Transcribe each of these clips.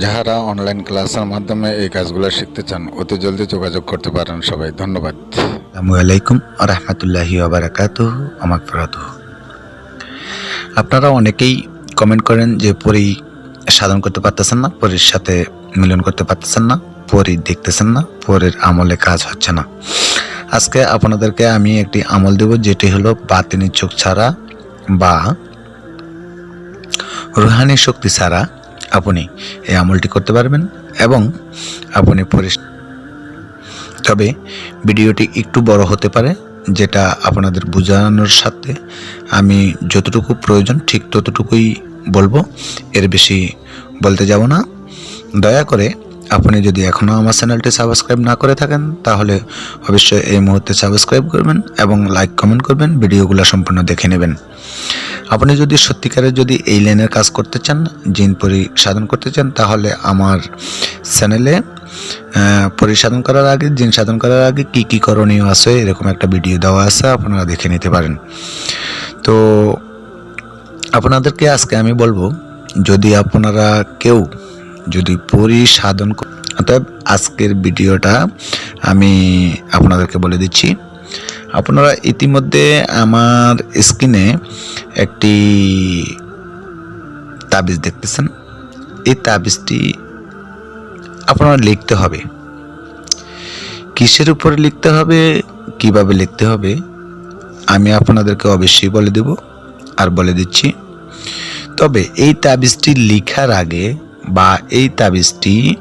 যাহারা অনলাইন ক্লাসের মাধ্যমে এই কাজগুলো শিখতে চান, অতি জলদি যোগাযোগ করতে পারেন সবাই। ধন্যবাদ। আসসালামু আলাইকুম রহমতুল্লাহি আবরাকাত আপনারা অনেকেই কমেন্ট করেন যে পরি সাধন করতে পারতেছেন না, পরীর সাথে মিলন করতে পারতেছেন না, পরি দেখতেছেন না, পরের আমলে কাজ হচ্ছে না। আজকে আপনাদেরকে আমি একটি আমল দেব, যেটি হলো বাতিনি চোখ ছাড়া বা রুহানি শক্তি ছাড়া আপনি এই আমলটি করতে পারবেন এবং আপনি তবে ভিডিওটি একটু বড় হতে পারে, যেটা আপনাদের বোঝানোর সাথে আমি যতটুকু প্রয়োজন ঠিক ততটুকুই বলব। এর বেশি বলতে যাব না। দয়া করে আপনি যদি এখনও আমার চ্যানেলটি সাবস্ক্রাইব না করে থাকেন, তাহলে অবশ্যই এই মুহূর্তে সাবস্ক্রাইব করবেন এবং লাইক, কমেন্ট করবেন, ভিডিওগুলো সম্পূর্ণ দেখে নেবেন। আপনি যদি সত্যিকারের যদি এই লাইনের কাজ করতে চান, জিন পরি সাধন করতে চান, তাহলে আমার চ্যানেলে পরিসাধন করার আগে, জিন সাধন করার আগে কি কি করণীয় আছে, এরকম একটা ভিডিও দেওয়া আছে, আপনারা দেখে নিতে পারেন। তো, আপনাদেরকে আজকে আমি বলব, যদি আপনারা কেউ যদি পরিসাধন অতএব আজকের ভিডিওটা আমি আপনাদেরকে বলে দিচ্ছি। আপনারা ইতিমধ্যে আমার স্ক্রিনে একটি তাবিজ দেখতেছেন। এই তাবিজটি আপনারা লিখতে হবে। কিসের উপরে লিখতে হবে, কীভাবে লিখতে হবে, আমি আপনাদেরকে অবশ্যই বলে দেব আর বলে দিচ্ছি। তবে এই তাবিজটি লিখার আগে বা এই তাবিজটি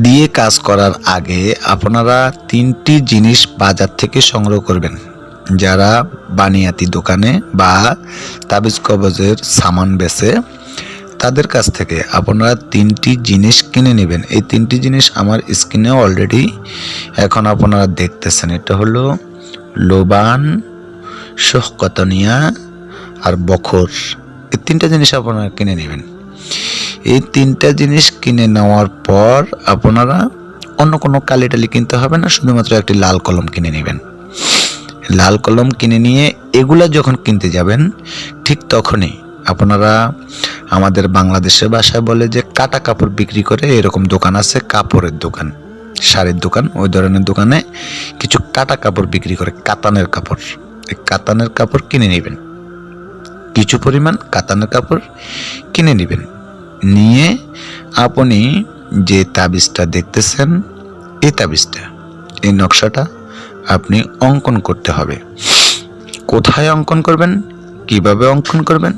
দিয়ে কাজ করার আগে আপনারা তিনটি জিনিস বাজার থেকে সংগ্রহ করবেন। যারা বানিয়াতি দোকানে বা তাবিজ কবজের সামান বেচে তাদের কাছ থেকে আপনারা তিনটি জিনিস কিনে নেবেন। এই তিনটি জিনিস আমার স্ক্রিনে অলরেডি এখন আপনারা দেখতেছেন। এটা হলো লোবান শোকতনিয়া আর বখর। এই তিনটা জিনিস আপনারা কিনে নেবেন। এই তিনটা জিনিস কিনে নেওয়ার পর আপনারা অন্য কোনো কালি টালি কিনতে হবে না, শুধুমাত্র একটি লাল কলম কিনে নেবেন। লাল কলম কিনে নিয়ে এগুলা যখন কিনতে যাবেন, ঠিক তখনই আপনারা আমাদের বাংলাদেশের ভাষায় বলে যে কাটা কাপড় বিক্রি করে এরকম দোকান আছে, কাপড়ের দোকান, শাড়ির দোকান, ওই ধরনের দোকানে কিছু কাটা কাপড় বিক্রি করে, কাতানের কাপড়। এই কাতানের কাপড় কিনে নেবেন। কিছু পরিমাণ কাতানের কাপড় কিনে নেবেন। নিয়ে আপনি যে তাবিজটা দেখতেছেন, এই তাবিজটা, এই নকশাটা আপনি অঙ্কন করতে হবে। কোথায় অঙ্কন করবেন, কীভাবে অঙ্কন করবেন,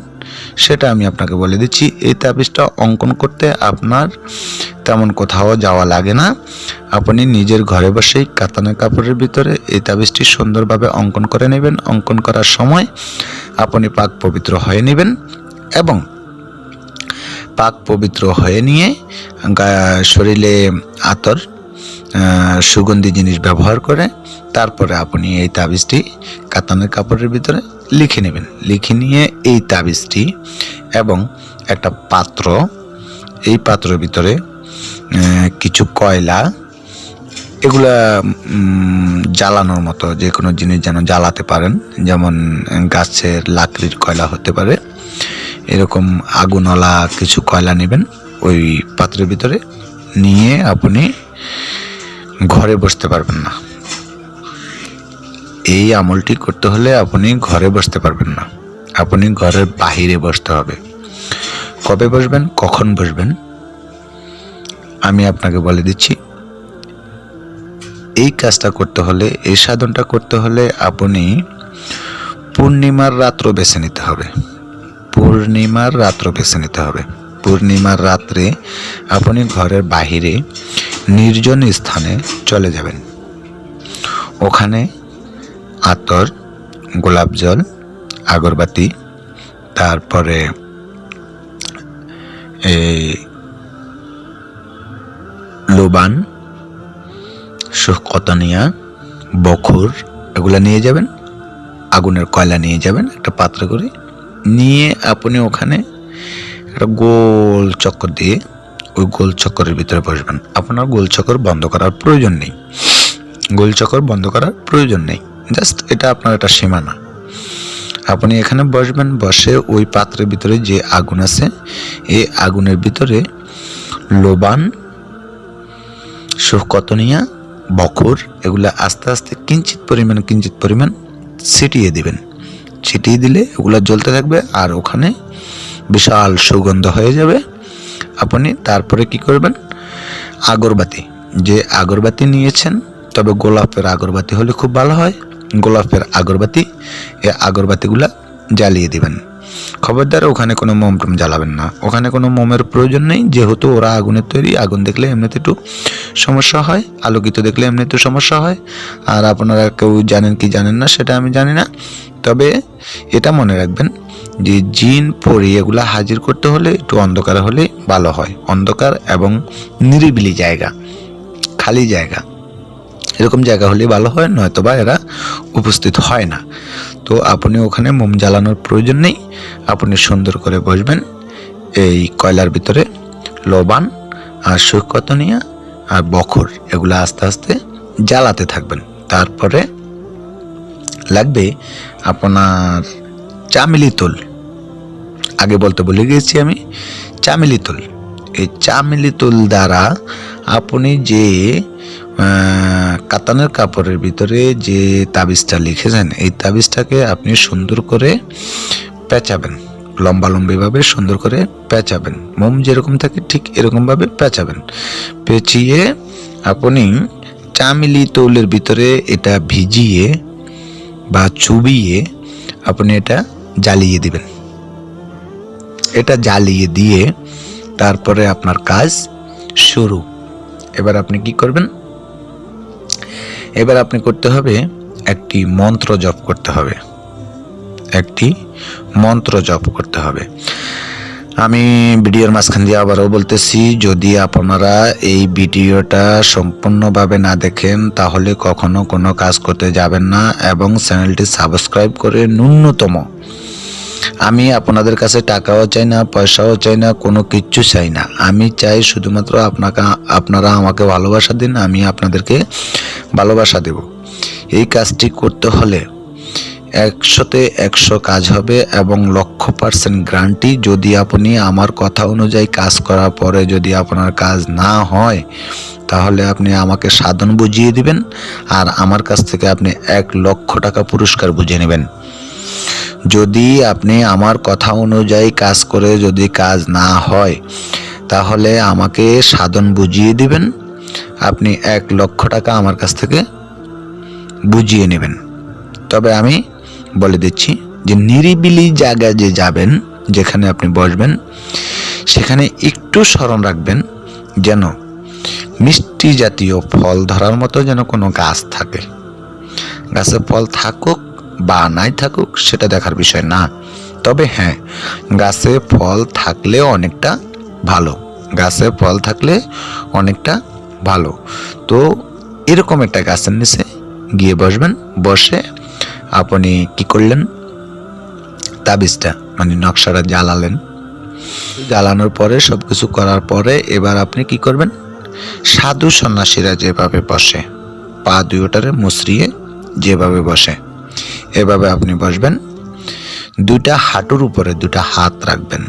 সেটা আমি আপনাকে বলে দিচ্ছি। এই তাবিজটা অঙ্কন করতে আপনার তেমন কোথাও যাওয়া লাগে না। আপনি নিজের ঘরে বসেই কাতানের কাপড়ের ভিতরে এই তাবিজটি সুন্দরভাবে অঙ্কন করে নেবেন। অঙ্কন করার সময় আপনি পাক পবিত্র হয়ে নেবেন এবং পাক পবিত্র হয়ে নিয়ে শরীরে আতর সুগন্ধি জিনিস ব্যবহার করে তারপরে আপনি এই তাবিজটি কাতানের কাপড়ের ভিতরে লিখে নেবেন। লিখে নিয়ে এই তাবিজটি এবং একটা পাত্র, এই পাত্রের ভিতরে কিছু কয়লা এগুলা জ্বালানোর মতো যে কোনো জিনিস যেন জ্বালাতে পারেন। যেমন, গাছের লাকড়ির কয়লা হতে পারে। এরকম আগুনওয়ালা কিছু কয়লা নেবেন ওই পাত্রের ভিতরে। নিয়ে আপনি ঘরে বসতে পারবেন না। এই আমলটি করতে হলে আপনি ঘরে বসতে পারবেন না। আপনি ঘরের বাহিরে বসতে হবে। কবে বসবেন? কখন বসবেন? আমি আপনাকে বলে দিচ্ছি। এই কাজটা করতে হলে, এই সাধনটা করতে হলে আপনি পূর্ণিমার রাত্র বেছে নিতে হবে। পূর্ণিমার রাত্র বেছে নিতে হবে। পূর্ণিমার রাত্রে আপনি ঘরের বাহিরে নির্জন স্থানে চলে যাবেন। ওখানে আতর, গোলাপ জল, আগরবাতি, তারপরে এই লোবান কতনিয়া বখর, এগুলো নিয়ে যাবেন, আগুনের কয়লা নিয়ে যাবেন, একটা পাত্র করে নিয়ে আপনি ওখানে একটা গোল চক্কর দিয়ে ওই গোল চক্করের ভিতরে বসবেন। আপনার গোল চক্কর বন্ধ করার প্রয়োজন নেই। গোল চক্কর বন্ধ করার প্রয়োজন নেই। জাস্ট এটা আপনার একটা সীমানা। আপনি এখানে বসবেন, বসে ওই পাত্রের ভিতরে যে আগুন আছে, এই আগুনের ভিতরে লোবান সুকতনিয়া বখর এগুলা আস্তে আস্তে কিঞ্চিত পরিমাণ কিঞ্চিত পরিমাণ ছিটিয়ে দিবেন। ছিটিয়ে দিলে এগুলা জ্বলতে থাকবে আর ওখানে বিশাল সুগন্ধ হয়ে যাবে। আপনি তারপরে কি করবেন? আগরবাতি। যে আগরবাতি নিয়েছেন, তবে গোলাপের আগরবাতি হলে খুব ভালো হয়। গোলাপের আগরবাতি এ আগরবাতিগুলা জ্বালিয়ে দিবেন। খবরদার, ওখানে কোনো মোম টোম জ্বালাবেন না। ওখানে কোনো মোমের প্রয়োজন নেই, যেহেতু ওরা আগুনের তৈরি, আগুন দেখলে এমনিতে একটু সমস্যা হয়, আলোকিত দেখলে এমনিতে সমস্যা হয়। আর আপনারা কেউ জানেন কি জানেন না, সেটা আমি জানি না। তবে এটা মনে রাখবেন যে জিন, পরি এগুলা হাজির করতে হলে একটু অন্ধকার হলে ভালো হয়। অন্ধকার এবং নিরিবিলি জায়গা, খালি জায়গা। এরকম জায়গা হলে ভালো হয়, নয়তোবা এরা উপস্থিত হয় না। তো আপনি ওখানে মোম জ্বালানোর প্রয়োজন নেই। আপনি সুন্দর করে বসবেন। এই কয়লার ভিতরে লবান আর সুকতনিয়া আর বখর, এগুলো আস্তে আস্তে জ্বালাতে থাকবেন। তারপরে লাগবে আপনার চামেলি তোল। আগে বলতে ভুলে গিয়েছি আমি, চামেলি তোল। এই চামেলি তোল দ্বারা আপনি যে কাতানের কাপড়ের ভিতরে যে তাবিজটা লিখেছেন, এই তাবিজটাকে আপনি সুন্দর করে পেঁচাবেন। লম্বা লম্বিভাবে সুন্দর করে পেঁচাবেন। মোম যেরকম থাকে, ঠিক এরকমভাবে পেঁচাবেন। পেঁচিয়ে আপনি চামেলি তৌলের ভিতরে এটা ভিজিয়ে বা চুবিয়ে আপনি এটা জ্বালিয়ে দিবেন। এটা জ্বালিয়ে দিয়ে তারপরে আপনার কাজ শুরু। এবার আপনি কি করবেন? এবার আপনি করতে হবে একটি মন্ত্র জপ করতে হবে। একটি মন্ত্র জপ করতে হবে। আমি ভিডিওর মাঝখান দিয়ে আবারও বলতেছি, যদি আপনারা এই ভিডিওটা সম্পূর্ণভাবে না দেখেন, তাহলে কখনো কোনো কাজ করতে যাবেন না এবং চ্যানেলটি সাবস্ক্রাইব করে ন্যূনতম। আমি আপনাদের কাছে টাকাও চাই না, পয়সাও চাই না, কোনো কিচ্ছু চাই না। আমি চাই শুধুমাত্র আপনাকে আপনারা আমাকে ভালোবাসা দিন, আমি আপনাদেরকে ভালোবাসা দেব। এই কাজটি করতে হলে একশোতে একশো কাজ হবে এবং লক্ষ পার্সেন্ট গ্রান্টি যদি আপনি আমার কথা অনুযায়ী কাজ করার পরে যদি আপনার কাজ না হয়, তাহলে আপনি আমাকে সাধন বুঝিয়ে দিবেন আর আমার কাছ থেকে আপনি এক লক্ষ টাকা পুরস্কার বুঝিয়ে নেবেন। যদি আপনি আমার কথা অনুযায়ী কাজ করে যদি কাজ না হয়, তাহলে আমাকে সাধন বুঝিয়ে দিবেন আপনি এক লক্ষ টাকা আমার কাছ থেকে বুঝিয়ে নেবেন। তবে আমি বলে দিচ্ছি যে নিরিবিলি জায়গায় যে যাবেন, যেখানে আপনি বসবেন, সেখানে একটু স্মরণ রাখবেন যেন মিষ্টি জাতীয় ফল ধরার মতো যেন কোনো গাছ থাকে। গাছে ফল থাকুক বা নাই থাকুক, সেটা দেখার বিষয় না। তবে হ্যাঁ গাছে ফল থাকলেও অনেকটা ভালো। গাছে ফল থাকলে অনেকটা ভালো। তো এরকম একটা গাছের নিচে গিয়ে বসবেন, বসে আপনি কি করলেন? তাবিজটা মানে নকশাটা জ্বালালেন। জ্বালানোর পরে সব কিছু করার পরে এবার আপনি কি করবেন? সাধু সন্ন্যাসীরা যেভাবে বসে, পা দুইটারে মুচড়িয়ে যেভাবে বসে, এভাবে আপনি বসবেন। দুইটা হাঁটুর উপরে দুটা হাত রাখবেন।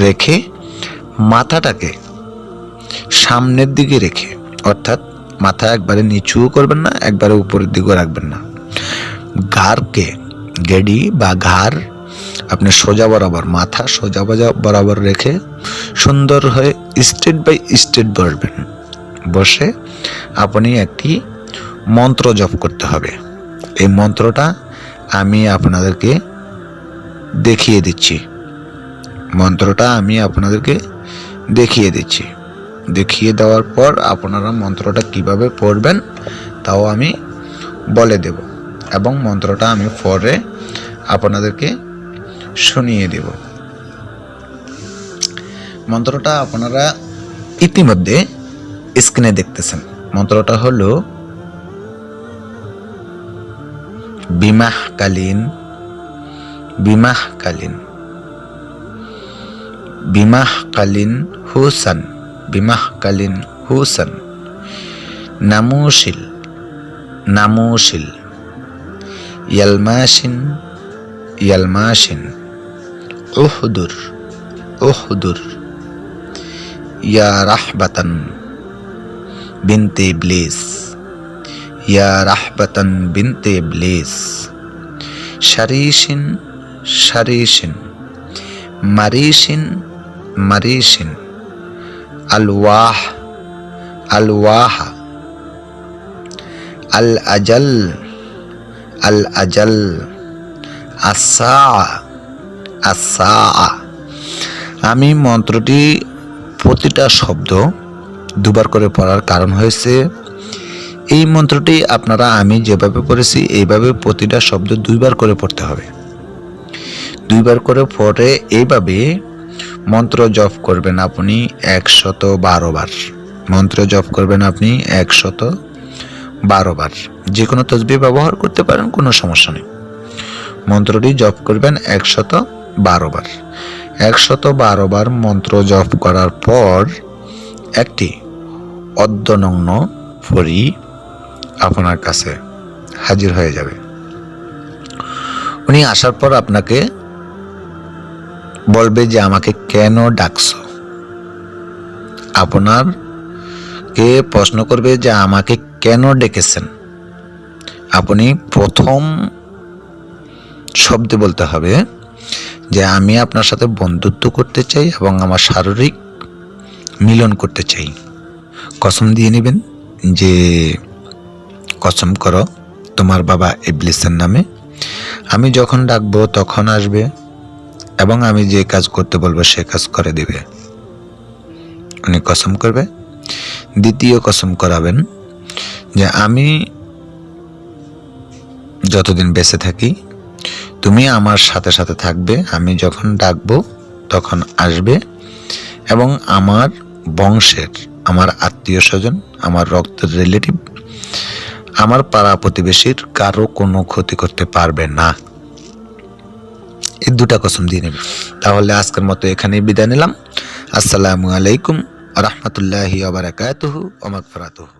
রেখে মাথাটাকে সামনের দিকে রেখে, অর্থাৎ মাথা একবারে নিচুও করবেন না, একবারে উপরের দিকেও রাখবেন না। ঘাড়কে গেডি বা ঘাড় আপনি সোজা বরাবর, মাথা সোজা বজা বরাবর রেখে সুন্দর হয়ে স্টেট বাই স্টেট বসবেন। বসে আপনি একটি মন্ত্র জপ করতে হবে। এই মন্ত্রটা আমি আপনাদেরকে দেখিয়ে দিচ্ছি। মন্ত্রটা আমি আপনাদেরকে দেখিয়ে দিচ্ছি। দেখিয়ে দেওয়ার পর আপনারা মন্ত্রটা কীভাবে পড়বেন তাও আমি বলে দেব এবং মন্ত্রটা আমি পরে আপনাদেরকে শুনিয়ে দেব। মন্ত্রটা আপনারা ইতিমধ্যে স্ক্রিনে দেখতেছেন। মন্ত্রটা হলো, বিমাহকালীন বিমাহকালীন বিমাহকালীন হুসান। بمحكل حسن نموشل نموشل. يلماشن يلماشن. احضر احضر يا رحبة بنت إبليس. يا رحبة بنت إبليس. شريش شريش مريش مريش আলওয়াহ, আলওয়াহা আল আজল আল আজল আসা আসা আমি মন্ত্রটি প্রতিটা শব্দ দুবার করে পড়ার কারণ হয়েছে। এই মন্ত্রটি আপনারা আমি যেভাবে পড়েছি, এইভাবে প্রতিটা শব্দ দুইবার করে পড়তে হবে। দুইবার করে পড়ে এইভাবে মন্ত্র জপ করবেন আপনি একশত বারো। বার মন্ত্র জপ করবেন আপনি একশত বারো। বার যে কোনো তসবি ব্যবহার করতে পারেন, কোনো সমস্যা নেই। মন্ত্রটি জপ করবেন একশত বারো। বার একশত বারো বার মন্ত্র জপ করার পর একটি অদ্যনগ্ন ফরি আপনার কাছে হাজির হয়ে যাবে। উনি আসার পর আপনাকে বলবে যে আমাকে কেন ডাকছো? আপনার কে প্রশ্ন করবে যে আমাকে কেন ডেকেছেন? আপনি প্রথম শব্দে বলতে হবে যে আমি আপনার সাথে বন্ধুত্ব করতে চাই এবং আমার শারীরিক মিলন করতে চাই। কসম দিয়ে নেবেন যে কসম করো তোমার বাবা ইবলিসের নামে। আমি যখন ডাকবো তখন আসবে এবং আমি যে কাজ করতে বলব সে কাজ করে দিবে। উনি কসম করবে। দ্বিতীয় কসম করাবেন যে আমি যতদিন বেঁচে থাকি, তুমি আমার সাথে সাথে থাকবে, আমি যখন ডাকবো তখন আসবে এবং আমার বংশের, আমার আত্মীয় স্বজন, আমার রক্তের রিলেটিভ আমার পাড়া প্রতিবেশীর কারও কোনো ক্ষতি করতে পারবে না। এই দুটা কসম দিয়ে নেবে। তাহলে আজকের মতো এখানেই বিদায় নিলাম। আসসালামু আলাইকুম রহমতুল্লাহি আবরাকাতুহু ওমাগফিরাতুহু